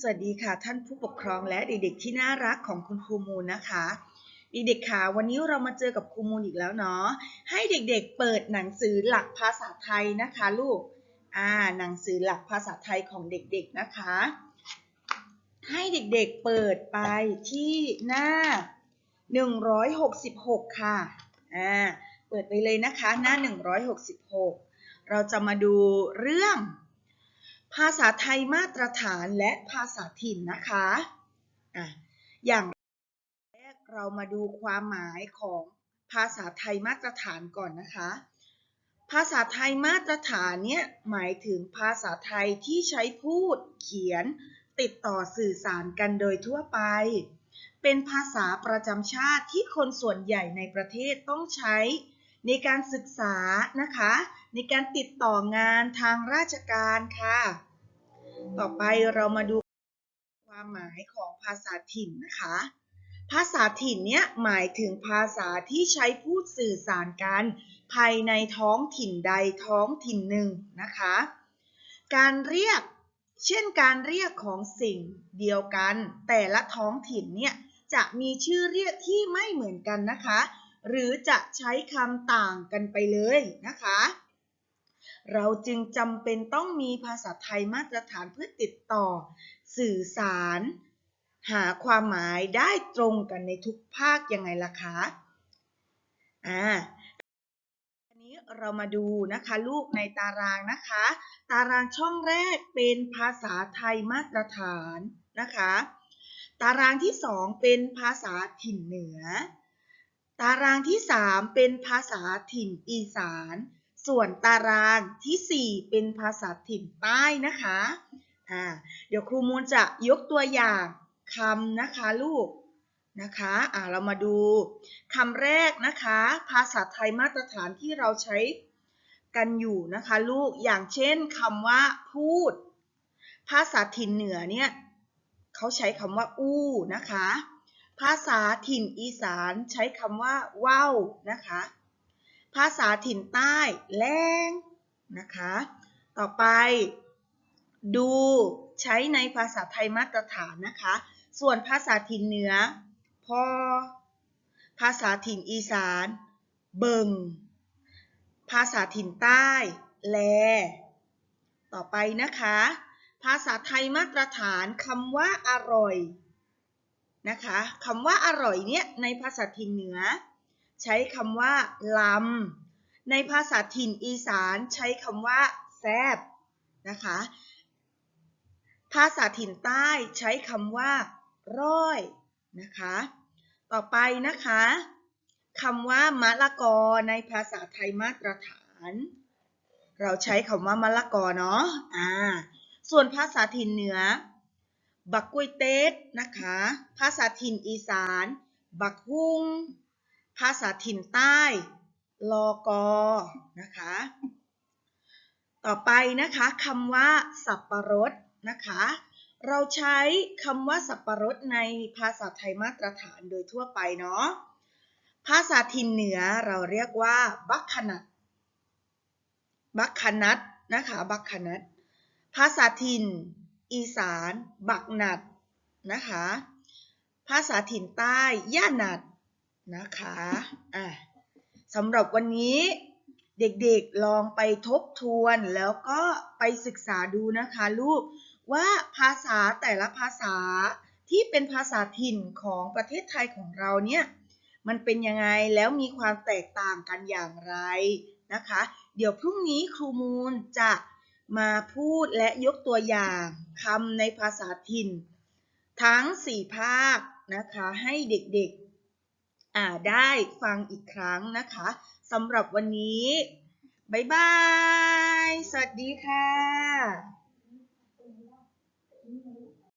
สวัสดีค่ะท่านผู้ปกครองและเด็กๆที่น่ารักของคุณครูมูลนะคะเด็กๆค่ะวันนี้เรามาเจอกับครูมูลอีกแล้วเนาะให้เด็กๆเปิดหนังสือหลักภาษาไทยนะคะลูกอ่าหนังสือหลักภาษาไทยของเด็กๆนะคะ ให้เด็กๆเปิดไปที่หน้า 166 ค่ะอ่าเปิดไปเลยนะคะหน้า 166 เราจะมาดูเรื่อง ภาษาไทยมาตรฐานและภาษาถิ่นนะคะอะอย่างแรกเรามาดูความหมายของภาษาไทยมาตรฐานก่อนนะคะ ภาษาไทยมาตรฐานเนี่ยหมายถึงภาษาไทยที่ใช้พูดเขียนติดต่อสื่อสารกันโดยทั่วไป เป็นภาษาประจำชาติที่คนส่วนใหญ่ในประเทศต้องใช้ในการศึกษานะคะ ในการติดต่องานทางราชการค่ะ ต่อไปเรามาดูความหมายของภาษาถิ่นนะคะ ภาษาถิ่นเนี่ยหมายถึงภาษาที่ใช้พูดสื่อสารกัน ภายในท้องถิ่นใดท้องถิ่นหนึ่งนะคะ การเรียก เช่นการเรียกของสิ่งเดียวกัน แต่ละท้องถิ่นเนี่ยจะมีชื่อเรียกที่ไม่เหมือนกันนะคะ หรือจะใช้คำต่างกันไปเลยนะคะ เราจึงจำเป็นต้องมีภาษาไทยมาตรฐานเพื่อติดต่อ สื่อสาร หาความหมายได้ตรงกันในทุกภาคยังไงล่ะคะอ่าอันนี้เรามาดูนะคะลูกในตารางนะคะ ตารางช่องแรกเป็นภาษาไทยมาตรฐานนะคะ ตารางที่สองเป็นภาษาถิ่นเหนือ ตารางที่สามเป็นภาษาถิ่นอีสาน ส่วนตารางที่ 4 เป็นภาษาถิ่นใต้นะคะอ่าเดี๋ยวครูมูลจะยกตัวอย่างคำนะคะลูกนะคะอ่าเรามาดูคำแรกนะคะ ภาษาไทยมาตรฐานที่เราใช้กันอยู่นะคะลูกอย่างเช่นคำว่าพูด ภาษาถิ่นเหนือเนี่ยเขาใช้คำว่าอู้นะคะ ภาษาถิ่นอีสานใช้คำว่าว่าวนะคะาษาถิ่นใต้แรงนะคะ ต่อไป ดูใช้ในภาษาไทยมาตรฐานนะคะ ส่วนภาษาถิ่นเหนือ พอ ภาษาถิ่นอีสาน เบิงภาษาถิ่นใต้ แล ต่อไปนะคะ ภาษาไทยมาตรฐานคำว่าอร่อยนะคะคำว่าอร่อยเนี่ยในภาษาถิ่นเหนือ ใช้คำว่าลำ ในภาษาถิ่นอีสานใช้คำว่าแซบนะคะ ภาษาถิ่นใต้ใช้คำว่า ร้อยนะคะ ต่อไปนะคะคำว่ามะละกอในภาษาไทยมาตรฐาน เราใช้คำว่ามะละกอเนาะอ่าส่วนภาษาถิ่นเหนือ บักกล้ยเต๊ดนะคะ ภาษาถิ่นอีสาน บักฮุง ภาษาถิ่นใต้ลอกอนะคะ ต่อไปนะคะคำว่า สับปะรดนะคะ เราใช้คำว่าสับปะรดในภาษาไทยมาตรฐานโดยทั่วไปเนาะ ภาษาถิ่นเหนือเราเรียกว่า บักขนัด บักขนัดนะคะ บักขนัด ภาษาถิ่น อีสาน บักหนัดนะคะ ภาษาถิ่นใต้ ย่าหนัด นะคะอะสำหรับวันนี้เด็กๆลองไปทบทวนแล้วก็ไปศึกษาดูนะคะลูกว่าภาษาแต่ละภาษาที่เป็นภาษาถิ่นของประเทศไทยของเราเนี่ยมันเป็นยังไงแล้วมีความแตกต่างกันอย่างไรนะคะ เดี๋ยวพรุ่งนี้ครูมูลจะมาพูดและยกตัวอย่างคำในภาษาถิ่น ทั้ง 4 ภาคนะคะให้เด็กๆ ได้ฟังอีกครั้งนะคะสำหรับวันนี้ บ๊ายบาย สวัสดีค่ะ